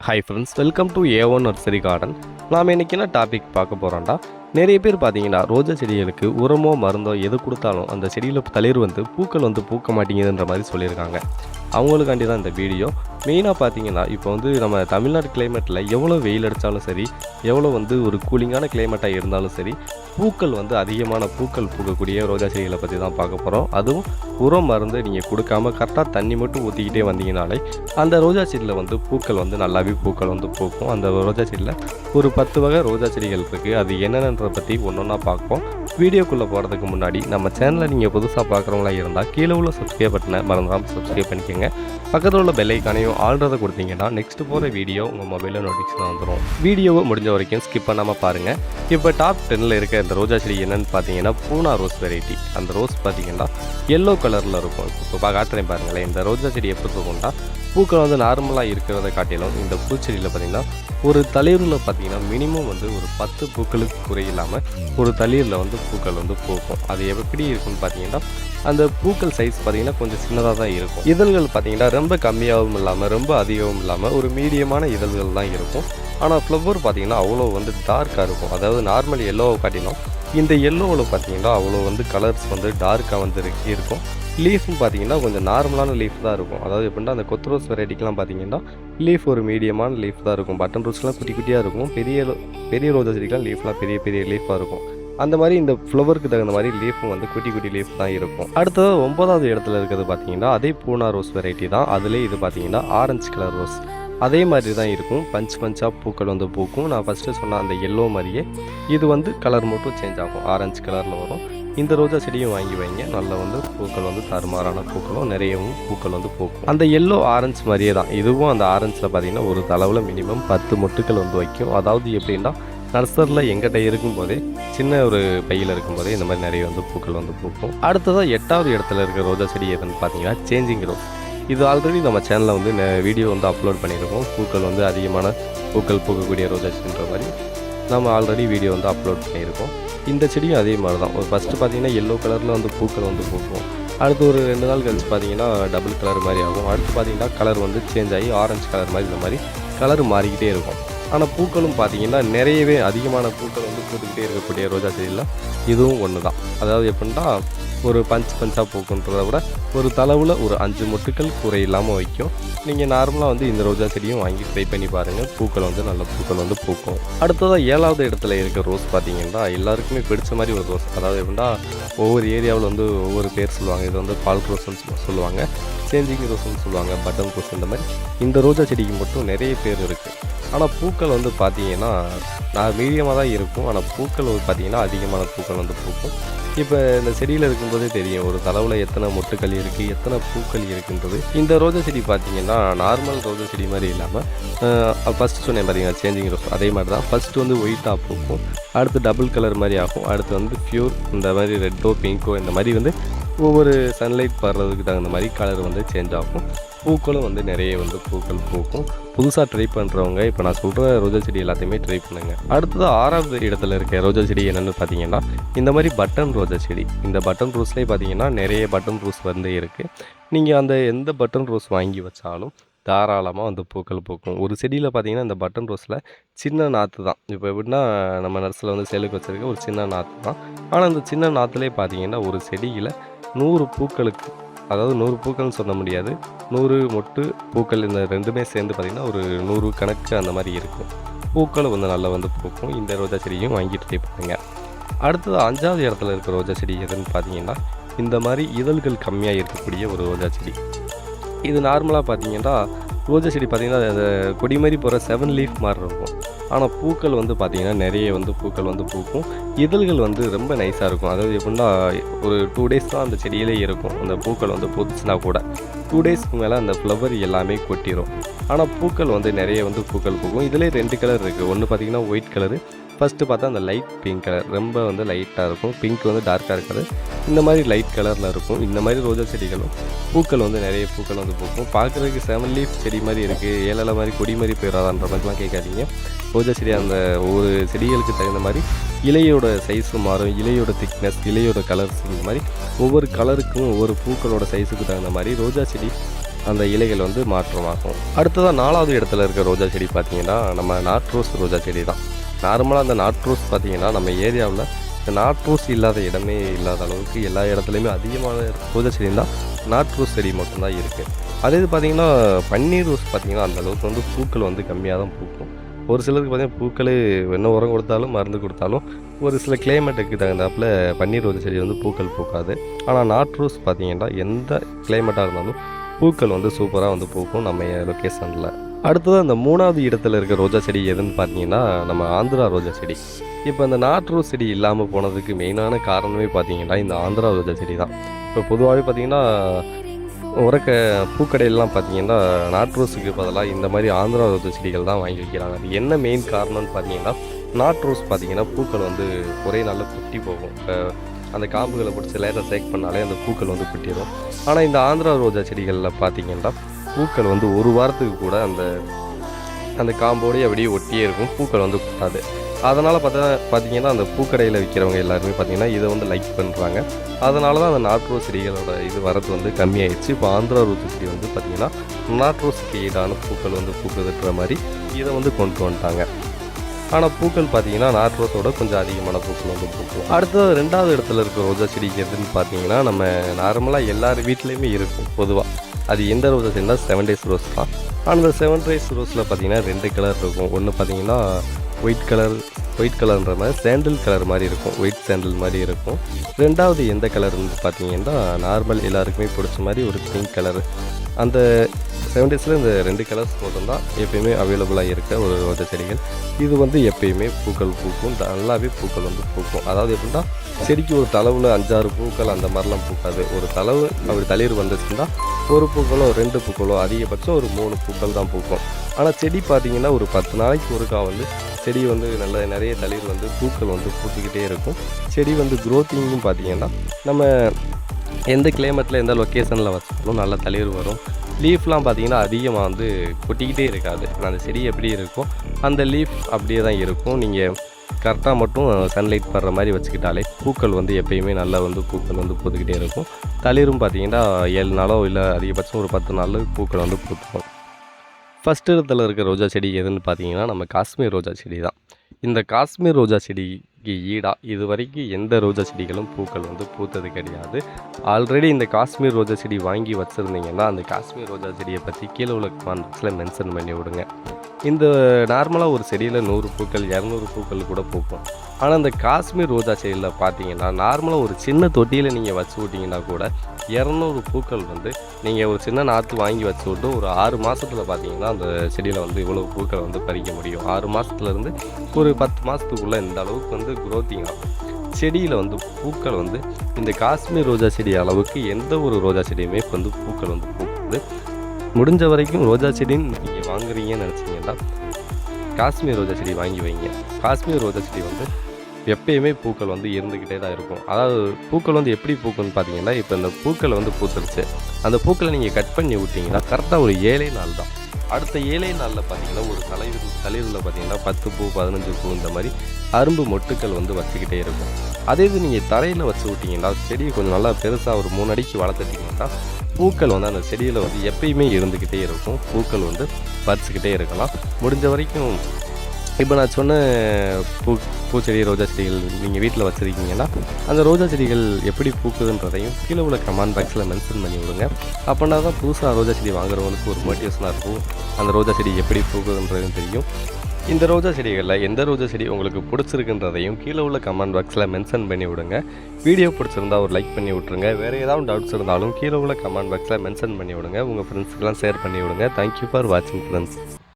Hi friends welcome to A one nursery garden நாம் இன்றைக்கி என்ன டாபிக் பார்க்க போகிறோம்டா நிறைய பேர் பார்த்தீங்கன்னா ரோஜா செடிகளுக்கு உரமோ மருந்தோ எது கொடுத்தாலும் அந்த செடியில் தளிர் வந்து பூக்கள் வந்து பூக்க மாட்டேங்குதுன்ற மாதிரி சொல்லியிருக்காங்க. அவங்களுக்காண்டி தான் இந்த வீடியோ. மெயினாக பார்த்தீங்கன்னா இப்போ வந்து நம்ம தமிழ்நாடு கிளைமேட்டில் எவ்வளோ வெயில் அடித்தாலும் சரி எவ்வளோ வந்து ஒரு கூலிங்கான கிளைமேட்டாக இருந்தாலும் சரி பூக்கள் வந்து அதிகமான பூக்கள் பூக்கக்கூடிய ரோஜா செடிகளை பற்றி தான் பார்க்க போகிறோம் அதுவும் உரம் மருந்து நீங்கள் கொடுக்காம கரெக்டாக தண்ணி மட்டும் ஊற்றிக்கிட்டே வந்தீங்கனாலே அந்த ரோஜா செடியில் வந்து பூக்கள் வந்து நல்லாவே பூக்கள் வந்து பூக்கும். அந்த ரோஜா செடியில் ஒரு பத்து வகை ரோஜா செடிகள் இருக்குது அது என்னென்னன்றதை பற்றி ஒன்று ஒன்றா பார்ப்போம். வீடியோக்குள்ளே போகிறதுக்கு முன்னாடி நம்ம சேனலை நீங்கள் புதுசாக பார்க்குறவங்களா இருந்தால் கீழே உள்ள சப்ஸ்கிரைப் பட்டனை மறந்துடாமல் சப்ஸ்கிரைப் பண்ணிக்கோங்க. பக்கத்தில் உள்ள பெல்லைக்கானையும் ஐக்கானையும் கொடுத்தீங்கன்னா நெக்ஸ்ட் போகிற வீடியோ உங்கள் மொபைலில் நோட்டிஃபிகேஷன் வந்துடும் வீடியோவை முடிஞ்ச வரைக்கும் ஸ்கிப் பண்ணாமல் பாருங்கள் இப்போ டாப் டென்னில் இருக்க இந்த ரோஜா செடி என்னன்னு பார்த்தீங்கன்னா பூனா ரோஸ் வெரைட்டி அந்த ரோஸ் பார்த்தீங்கன்னா எல்லோ கலரில் இருக்கும். இப்போ பா- காட்டுறேன் பாருங்களேன். இந்த ரோஜா செடி எப்படி இருக்கும்னா பூக்கள் வந்து நார்மலாக இருக்கிறத காட்டிலும் இந்த பூச்செடியில் பார்த்தீங்கன்னா ஒரு தளிரில் பார்த்தீங்கன்னா மினிமம் வந்து ஒரு பத்து பூக்களுக்கு குறையில்லாமல் ஒரு தளிரில் வந்து பூக்கள் வந்து பூக்கும். அது எப்படி இருக்கும்னு பார்த்தீங்கன்னா அந்த பூக்கள் சைஸ் பார்த்தீங்கன்னா கொஞ்சம் சின்னதாக தான் இருக்கும். இதழ்கள் பார்த்தீங்கன்னா ரொம்ப கம்மியாகவும் இல்லாமல் ரொம்ப அதிகமும் இல்லாமல் ஒரு மீடியமான இதழ்கள் தான் இருக்கும். ஆனால் ஃப்ளவர் பார்த்தீங்கன்னா அவ்வளோ வந்து டார்க்காக இருக்கும். அதாவது நார்மல் எல்லோவை காட்டிலும் இந்த எல்லோவில் பார்த்தீங்கன்னா அவ்வளோ வந்து கலர்ஸ் வந்து டார்க்காக வந்து இருக்கு- இருக்கும். லீஃப்னு பார்த்தீங்கன்னா கொஞ்சம் நார்மலான லீஃப் தான் இருக்கும். அதாவது எப்படின்னா அந்த கொத்து ரோஸ் வெரைட்டிக்கெலாம் பார்த்தீங்கன்னா லீஃப் ஒரு மீடியமான லீஃப் தான் இருக்கும். பட்டன் ரோஸ்லாம் குட்டி குட்டியாக இருக்கும். பெரிய ரோ- பெரிய ரோஜா செடிக்கெலாம் லீஃப்லாம் பெரிய பெரிய லீஃபாக இருக்கும். அந்த மாதிரி இந்த ஃப்ளவருக்கு தகுந்த மாதிரி லீஃபும் வந்து குட்டி குட்டி லீஃப் தான் இருக்கும். அடுத்தது ஒன்பதாவது இடத்துல இருக்கிறது பார்த்தீங்கன்னா அதே பூனா ரோஸ் வெரைட்டி தான். அதிலே இது பார்த்தீங்கன்னா ஆரஞ்சு கலர் ரோஸ். அதே மாதிரி தான் இருக்கும். பஞ்ச் பஞ்சாக பூக்கள் வந்து பூக்கும். நான் ஃபஸ்ட்டு சொன்ன அந்த எல்லோ மாதிரியே இது வந்து கலர் மட்டும் சேஞ்ச் ஆகும். ஆரஞ்சு கலரில் வரும். இந்த ரோஜா செடியும் வாங்கி வைங்க. நல்லா வந்து பூக்கள் வந்து தருமாறான பூக்களும் நிறையவும் பூக்கள் வந்து பூக்கும். அந்த எல்லோ ஆரஞ்சு மாதிரியே தான். இதுவும் அந்த ஆரஞ்சில் பார்த்தீங்கன்னா ஒரு தளவில் மினிமம் பத்து மொட்டுக்கள் வந்து வைக்கும். அதாவது எப்படின்னா நர்சரியில் எங்கிட்ட இருக்கும்போதே சின்ன ஒரு பையில் இருக்கும்போதே இந்த மாதிரி நிறைய வந்து பூக்கள் வந்து பூக்கும். அடுத்ததாக எட்டாவது இடத்துல இருக்கிற ரோஜா செடி எதுன்னு பார்த்தீங்கன்னா சேஞ்சிங் ரோஸ் இது ஆல்ரெடி நம்ம சேனலில் வந்து வீடியோ வந்து அப்லோட் பண்ணியிருக்கோம். பூக்கள் வந்து அதிகமான பூக்கள் பூக்கக்கூடிய ரோஜா செடின்ற மாதிரி நம்ம ஆல்ரெடி வீடியோ வந்து அப்லோட் பண்ணியிருக்கோம். இந்த செடியும் அதே மாதிரி தான். ஒரு ஃபஸ்ட்டு பார்த்தீங்கன்னா எல்லோ கலரில் வந்து பூக்கள் வந்து பூக்கும். அடுத்து ஒரு ரெண்டு நாள் கழிச்சு பார்த்தீங்கன்னா டபுள் கலர் மாதிரி ஆகும். அடுத்து பார்த்தீங்கன்னா கலர் வந்து சேஞ்ச் ஆகி ஆரஞ்சு கலர் மாதிரி இந்த மாதிரி கலர் மாறிக்கிட்டே இருக்கும். ஆனால் பூக்களும் பார்த்தீங்கன்னா நிறையவே அதிகமான பூக்கள் வந்து பூத்துக்கிட்டே இருக்கக்கூடிய ரோஜா செடியெல்லாம் இதுவும் ஒன்று தான் அதாவது எப்படின்னா ஒரு பஞ்ச் பஞ்சாக பூக்குன்றத விட ஒரு தளவில் ஒரு அஞ்சு மொட்டுக்கள் குறை இல்லாமல் வைக்கும். நீங்கள் நார்மலாக வந்து இந்த ரோஜா செடியும் வாங்கி ட்ரை பண்ணி பாருங்கள் பூக்கள் வந்து நல்ல பூக்கள் வந்து பூக்கும். அடுத்ததாக ஏழாவது இடத்துல இருக்க ரோஸ் பார்த்தீங்கன்னா எல்லாருக்குமே பிடிச்ச மாதிரி ஒரு ரோஸ் அதாவது எப்படின்னா ஒவ்வொரு ஏரியாவில் வந்து ஒவ்வொரு பேர் சொல்லுவாங்க. இது வந்து பால் ரோஸ்ன்னு சொல்லுவாங்க. சேஞ்சிங் ரோஸ்ன்னு சொல்லுவாங்க பட்டன் ரோஸ் இந்த மாதிரி. இந்த ரோஜா செடிக்கு மட்டும் நிறைய பேர் இருக்குது ஆனால் பூக்கள் வந்து பார்த்தீங்கன்னா நான் மீடியமாக தான் இருக்கும். ஆனால் பூக்கள் வந்து பார்த்தீங்கன்னா அதிகமான பூக்கள் வந்து பூக்கும். இப்போ இந்த செடியில் இருக்கும்போதே தெரியும் ஒரு தளவில் எத்தனை மொட்டுக்கள் இருக்குது எத்தனை பூக்கள் இருக்குன்றது. இந்த ரோஜா செடி பார்த்தீங்கன்னா நார்மல் ரோஜா செடி மாதிரி இல்லாமல் ஃபஸ்ட்டு சொன்னேன் பார்த்தீங்கன்னா சேஞ்சிங் ரோஸ் அதே மாதிரி தான் ஃபஸ்ட்டு வந்து ஒயிட்டாக பூக்கும் அடுத்து டபுள் கலர் மாதிரி ஆகும். அடுத்து வந்து ப்யூர் இந்த மாதிரி ரெட்டோ பிங்கோ இந்த மாதிரி வந்து ஒவ்வொரு சன்லைட் படுறதுக்கு தகுந்த மாதிரி கலர் வந்து சேஞ்ச் ஆகும். பூக்களும் வந்து நிறைய வந்து பூக்கள் பூக்கும். புதுசாக ட்ரை பண்ணுறவங்க இப்போ நான் சொல்கிற ரோஜா செடி எல்லாத்தையுமே ட்ரை பண்ணுங்க. அடுத்தது ஆறாவது இடத்துல இருக்க ரோஜா செடி என்னென்னு பார்த்தீங்கன்னா இந்த மாதிரி பட்டன் ரோஜா செடி. இந்த பட்டன் ரோஸ்லேயே பார்த்தீங்கன்னா நிறைய பட்டன் ரோஸ் வந்து இருக்குது நீங்கள் அந்த எந்த பட்டன் ரோஸ் வாங்கி வச்சாலும் தாராளமாக வந்து பூக்கள் பூக்கும். ஒரு செடியில் பார்த்தீங்கன்னா இந்த பட்டன் ரோஸில் சின்ன நாற்று தான். இப்போ எப்படின்னா நம்ம நர்ஸில் வந்து செலுக்கு வச்சிருக்க ஒரு சின்ன நாற்று தான். ஆனால் அந்த சின்ன நாற்றுலேயே பார்த்தீங்கன்னா ஒரு செடியில் நூறு பூக்களுக்கு அதாவது நூறு பூக்கள்னு சொல்ல முடியாது. நூறு மொட்டு பூக்கள் இந்த ரெண்டுமே சேர்ந்து பார்த்திங்கன்னா ஒரு நூறு கணக்கு அந்த மாதிரி இருக்கும். பூக்களும் வந்து நல்லா வந்து பூக்கும். இந்த ரோஜா செடியும் வாங்கிட்டு ட்ரை அடுத்தது அஞ்சாவது இடத்துல இருக்க ரோஜா செடி எதுன்னு பார்த்தீங்கன்னா இந்த மாதிரி இதழ்கள் கம்மியாக இருக்கக்கூடிய ஒரு ரோஜா செடி. இது நார்மலாக பார்த்தீங்கன்னா ரோஜா செடி பார்த்திங்கன்னா அந்த கொடி மாதிரி போகிற செவன் லீஃப் மாதிரி இருக்கும். ஆனால் பூக்கள் வந்து பார்த்திங்கன்னா நிறைய வந்து பூக்கள் வந்து பூக்கும். இதழ்கள் வந்து ரொம்ப நைஸாக இருக்கும். அதாவது எப்படின்னா ஒரு டூ டேஸ் தான் அந்த செடியிலே இருக்கும். அந்த பூக்கள் வந்து பூத்துச்சுன்னா கூட. டூ டேஸ்க்கு மேலே அந்த ஃப்ளவர் எல்லாமே கொட்டிடும் ஆனால் பூக்கள் வந்து நிறைய வந்து பூக்கள் பூக்கும். இதிலே ரெண்டு கலர் இருக்குது ஒன்று பார்த்தீங்கன்னா ஒயிட் கலரு ஃபஸ்ட்டு பார்த்தா அந்த லைட் பிங்க் கலர் ரொம்ப வந்து லைட்டாக இருக்கும். பிங்க் வந்து டார்க்காக இருக்காது. இந்த மாதிரி லைட் கலரில் இருக்கும். இந்த மாதிரி ரோஜா செடிகளும் பூக்கள் வந்து நிறைய பூக்கள் வந்து பூக்கும். பார்க்குறதுக்கு செவன் லீஃப் செடி மாதிரி இருக்குது ஏழலை மாதிரி கொடி மாதிரி போயிடாதான்ற மாதிரிலாம் கேட்காதீங்க. ரோஜா செடி அந்த ஒவ்வொரு செடிகளுக்கு தகுந்த மாதிரி இலையோட சைஸும் மாறும். இலையோட திக்னஸ் இலையோட கலர்ஸ் இந்த மாதிரி ஒவ்வொரு கலருக்கும் ஒவ்வொரு பூக்களோட சைஸுக்கு தகுந்த மாதிரி ரோஜா செடி அந்த இலைகள் வந்து மாற்றமாகும். அடுத்ததாக நாலாவது இடத்துல இருக்க ரோஜா செடி பார்த்தீங்கன்னா நம்ம நாட்ரோஸ் ரோஜா செடி தான். நார்மலாக அந்த நாட் ரூஸ் பார்த்தீங்கன்னா நம்ம ஏரியாவில் இந்த நாட் ரூஸ் இல்லாத இடமே இல்லாத அளவுக்கு எல்லா இடத்துலையுமே அதிகமான பூஜை செடி தான் நாட்ரோஸ் செடி மட்டும்தான் இருக்குது அதே இது பார்த்தீங்கன்னா பன்னீர் ரோஸ் பார்த்தீங்கன்னா அந்த அளவுக்கு வந்து பூக்கள் வந்து கம்மியாக தான் பூக்கும். ஒரு சிலருக்கு பார்த்தீங்கன்னா பூக்கள் என்ன உரம் கொடுத்தாலும் மருந்து கொடுத்தாலும் ஒரு சில கிளைமேட்டுக்கு தகுந்தாப்புல பன்னீர் ரோஜா செடி வந்து பூக்கள் பூக்காது. ஆனால் நாட் ரோஸ் பார்த்தீங்கன்னா எந்த கிளைமேட்டாக இருந்தாலும் பூக்கள் வந்து சூப்பராக வந்து பூக்கும் நம்ம லொக்கேஷனில் அடுத்தது அந்த மூணாவது இடத்துல இருக்க ரோஜா செடி எதுன்னு பார்த்தீங்கன்னா நம்ம ஆந்திரா ரோஜா செடி. இப்போ இந்த நாட் ரோஸ் செடி இல்லாமல் போனதுக்கு மெயினான காரணமே பார்த்தீங்கன்னா இந்த ஆந்திரா ரோஜா செடி தான் இப்போ பொதுவாகவே பார்த்தீங்கன்னா உரக்க பூக்கடையிலலாம் பார்த்தீங்கன்னா நாட் ரோஸுக்கு பதிலாக இந்த மாதிரி ஆந்திரா ரோஜா செடிகள் தான் வாங்கி வைக்கிறாங்க. அது என்ன மெயின் காரணம்னு பார்த்தீங்கன்னா நாட் ரோஸ் பார்த்தீங்கன்னா பூக்கள் வந்து ஒரே நாளில் குட்டி போகும். இப்போ அந்த காம்புகளை பிடிச்சி லேட்டாக சேக் பண்ணாலே அந்த பூக்கள் வந்து குட்டிடும். ஆனால் இந்த ஆந்திரா ரோஜா செடிகளில் பார்த்தீங்கன்னா பூக்கள் வந்து ஒரு வாரத்துக்கு கூட அந்த அந்த காம்போடய அப்படியே ஒட்டியே இருக்கும் பூக்கள் வந்து குட்டாது அதனால் பார்த்தா பார்த்தீங்கன்னா அந்த பூக்கடையில் விற்கிறவங்க எல்லாருமே பார்த்தீங்கன்னா இதை வந்து லைக் பண்ணுறாங்க அதனால தான் அந்த நாட்ரோஸ் செடிகளோட இது வரது வந்து கம்மியாயிடுச்சு. இப்போ ஆந்திரா ரூத்து செடி வந்து பார்த்தீங்கன்னா நாட்ரோஸ்க்கு ஈடான பூக்கள் வந்து பூக்குதுன்ற மாதிரி இதை வந்து கொண்டு வந்துட்டாங்க. ஆனால் பூக்கள் பார்த்தீங்கன்னா நாட்ரோஸோட கொஞ்சம் அதிகமான பூக்கள் வந்து பூக்கும். அடுத்தது ரெண்டாவது இடத்துல இருக்க ரோஜா செடி எதுன்னு பார்த்தீங்கன்னா நம்ம நார்மலாக எல்லார் வீட்லேயுமே இருக்கும் பொதுவாக அது எந்த ரோஸ் செடினா செவன் டேஸ் ரோஸ் தான். ஆனால் அந்த செவன் டேஸ் ரோஸில் பார்த்தீங்கன்னா ரெண்டு கலர் இருக்கும். ஒன்று பார்த்தீங்கன்னா ஒயிட் கலர் ஒயிட் கலர்ன்ற மாதிரி சேண்டில் கலர் மாதிரி இருக்கும். ஒயிட் சேண்டில் மாதிரி இருக்கும். ரெண்டாவது எந்த கலருன்னு பார்த்தீங்கன்னா நார்மல் எல்லாருக்குமே பிடிச்ச மாதிரி ஒரு பிங்க் கலர் அந்த செவன் டேஸில் இந்த ரெண்டு கலர்ஸ் மட்டும்தான் எப்பயுமே அவைலபிளாக இருக்க ஒரு ரோஜா செடிகள். இது வந்து எப்பயுமே பூக்கள் பூக்கும். நல்லாவே பூக்கள் வந்து பூக்கும். அதாவது எப்படின்னா செடிக்கு ஒரு தளவில் அஞ்சாறு பூக்கள் அந்த மாதிரிலாம் பூக்காது. ஒரு தளவு அப்படி தளிர் வந்துச்சுன்னா ஒரு பூக்களோ ரெண்டு பூக்களோ அதிகபட்சம் ஒரு மூணு பூக்கள் தான் பூக்கும். ஆனால் செடி பார்த்தீங்கன்னா ஒரு பத்து நாளைக்கு ஒருக்கா வந்து செடி வந்து நல்ல நிறைய தளிர் வந்து பூக்கள் வந்து பூத்துக்கிட்டே இருக்கும். செடி வந்து க்ரோத்திங்கும் பார்த்தீங்கன்னா நம்ம எந்த கிளைமேட்டில் எந்த லொக்கேஷனில் வச்சாலும் நல்ல தளிர் வரும். லீஃப்லாம் பார்த்தீங்கன்னா அதிகமாக வந்து கொட்டிக்கிட்டே இருக்காது. அந்த செடி எப்படி இருக்கும்? அந்த லீஃப் அப்படியே தான் இருக்கும். நீங்கள் கரெக்டாக மட்டும் சன்லைட் படுற மாதிரி வச்சுக்கிட்டாலே பூக்கள் வந்து எப்பயுமே நல்லா வந்து பூக்கள் வந்து பூத்துக்கிட்டே இருக்கும். தளிரும் பார்த்தீங்கன்னா ஏழு நாளோ இல்லை அதிகபட்சம் ஒரு பத்து நாள் பூக்கள் வந்து பூத்துக்கும். ஃபஸ்ட் இடத்துல இருக்கிற ரோஜா செடி எதுன்னு பார்த்தீங்கன்னா நம்ம காஷ்மீர் ரோஜா செடி தான். இந்த காஷ்மீர் ரோஜா செடிக்கு ஈடாக இது வரைக்கும் எந்த ரோஜா செடிகளும் பூக்கள் வந்து பூத்தது கிடையாது. ஆல்ரெடி இந்த காஷ்மீர் ரோஜா செடி வாங்கி வச்சுருந்தீங்கன்னா அந்த காஷ்மீர் ரோஜா செடியை பற்றி கீழே உள்ள கான்பாக்ஸில் மென்ஷன் பண்ணி விடுங்க இந்த நார்மலாக ஒரு செடியில் நூறு பூக்கள் இரநூறு பூக்கள் கூட பூக்கும். ஆனால் இந்த காஷ்மீர் ரோஜா செடியில் பார்த்தீங்கன்னா நார்மலாக ஒரு சின்ன தொட்டியில் நீங்கள் வச்சு விட்டிங்கன்னா கூட இரநூறு பூக்கள் வந்து நீங்கள் ஒரு சின்ன நாற்று வாங்கி வச்சு விட்டு ஒரு ஆறு மாதத்தில் பார்த்தீங்கன்னா அந்த செடியில் வந்து இவ்வளோ பூக்கள் வந்து பறிக்க முடியும். ஆறு மாதத்துலேருந்து ஒரு பத்து மாதத்துக்குள்ளே இந்த அளவுக்கு வந்து குரோத்திங் ஆகும். செடியில் வந்து பூக்கள் வந்து இந்த காஷ்மீர் ரோஜா செடி அளவுக்கு எந்த ஒரு ரோஜா செடியுமே வந்து பூக்கள் வந்து பூக்குது. முடிஞ்ச வரைக்கும் ரோஜா செடின்னு நீங்கள் வாங்குறீங்கன்னு நினச்சிங்கன்னா காஷ்மீர் ரோஜா செடி வாங்கி வைங்க. காஷ்மீர் ரோஜா செடி வந்து எப்பயுமே பூக்கள் வந்து இருந்துக்கிட்டே தான் இருக்கும். அதாவது பூக்கள் வந்து எப்படி பூக்கும்னு பார்த்தீங்கன்னா இப்போ இந்த பூக்கள் வந்து பூத்துருச்சு. அந்த பூக்களை நீங்கள் கட் பண்ணி விட்டீங்கன்னா கரெக்டாக ஒரு ஏழே நாள் தான். அடுத்த ஏழை நாளில் பார்த்தீங்கன்னா ஒரு தலைவர் தலைவரில் பார்த்தீங்கன்னா பத்து பூ பதினஞ்சு பூ இந்த மாதிரி அரும்பு மொட்டுக்கள் வந்து வச்சுக்கிட்டே இருக்கும். அதே இது நீங்கள் தரையில் வச்சு விட்டிங்கன்னா செடியை கொஞ்சம் நல்லா பெருசாக ஒரு மூணு அடிக்கு வளர்த்துட்டிங்கன்னா பூக்கள் வந்து அந்த செடியில் வந்து எப்பயுமே இருந்துக்கிட்டே இருக்கும். பூக்கள் வந்து பறிச்சுக்கிட்டே இருக்கலாம். முடிஞ்ச வரைக்கும் இப்போ நான் சொன்ன பூ பூச்செடி ரோஜா செடிகள் நீங்கள் வீட்டில் வச்சுருக்கீங்கன்னா அந்த ரோஜா செடிகள் எப்படி பூக்குதுன்றதையும் கீழே உள்ள கமெண்ட் பாக்ஸில் மென்ஷன் பண்ணி விடுங்க. அப்படின்னா தான் புதுசாக ரோஜா செடி வாங்குறவங்களுக்கு ஒரு மோட்டிவேஷனாக இருக்கும். அந்த ரோஜா செடி எப்படி பூக்குதுன்றதும் தெரியும். இந்த ரோஜா செடிகளில் எந்த ரோஜா செடி உங்களுக்கு பிடிச்சிருக்குன்றதையும் கீழே உள்ள கமெண்ட் பாக்ஸில் மென்ஷன் பண்ணி விடுங்க. வீடியோ பிடிச்சிருந்தா ஒரு லைக் பண்ணி விட்ருங்க வேறு ஏதாவது டவுட்ஸ் இருந்தாலும் கீழே உள்ள கமெண்ட் பாக்ஸில் மென்ஷன் பண்ணி விடுங்க. உங்கள் ஃப்ரெண்ட்ஸுக்கெல்லாம் ஷேர் பண்ணி விடுங்க. தேங்க்யூ ஃபார் வாட்சிங் ஃப்ரெண்ட்ஸ்